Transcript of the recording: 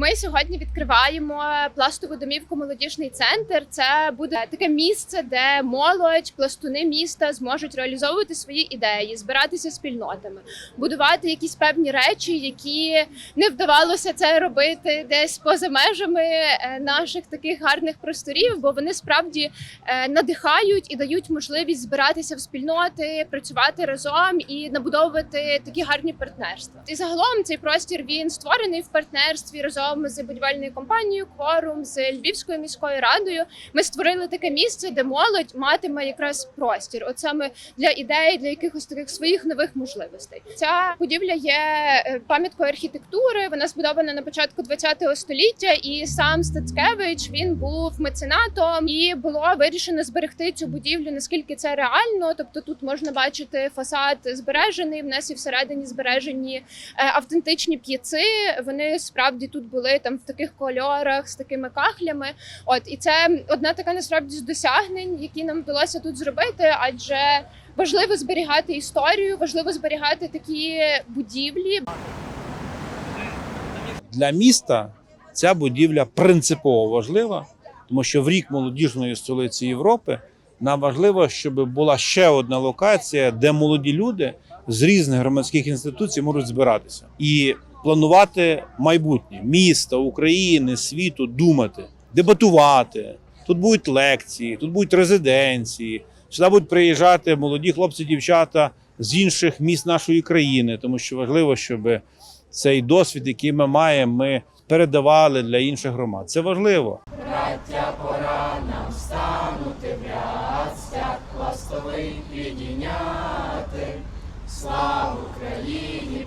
Ми сьогодні відкриваємо пластову домівку молодіжний центр. Це буде таке місце, де молодь, пластуни міста зможуть реалізовувати свої ідеї, збиратися спільнотами, будувати якісь певні речі, які не вдавалося це робити десь поза межами е, наших таких гарних просторів, бо вони справді е, надихають і дають можливість збиратися в спільноти, працювати разом і набудовувати такі гарні партнерства. І загалом цей простір він створений в партнерстві разом з будівельною компанією Кворум з Львівською міською радою. Ми створили таке місце, де молодь матиме якраз простір, от саме для ідей, для якихось таких своїх нових можливостей. Ця будівля є е, пам'яткою архітектури. Вона збудована на початку ХХ століття, і сам Стацкевич він був меценатом, і було вирішено зберегти цю будівлю наскільки це реально. Тобто тут можна бачити фасад збережений. В нас і всередині збережені е, автентичні п'єци. Вони справді тут були там в таких кольорах з такими кахлями. От і це одна така насправді з досягнень, які нам вдалося тут зробити, адже важливо зберігати історію, важливо зберігати такі будівлі. Для міста ця будівля принципово важлива, тому що в рік молодіжної столиці Європи нам важливо, щоб була ще одна локація, де молоді люди з різних громадських інституцій можуть збиратися і планувати майбутнє міста, України, світу, думати, дебатувати. Тут будуть лекції, тут будуть резиденції. Сюди будуть приїжджати молоді хлопці, дівчата з інших міст нашої країни, тому що важливо, щоб цей досвід, який ми маємо, ми передавали для інших громад. Це важливо. Браття, пора нам станути в ряд, стяг пластовий підійняти. Славу Україні!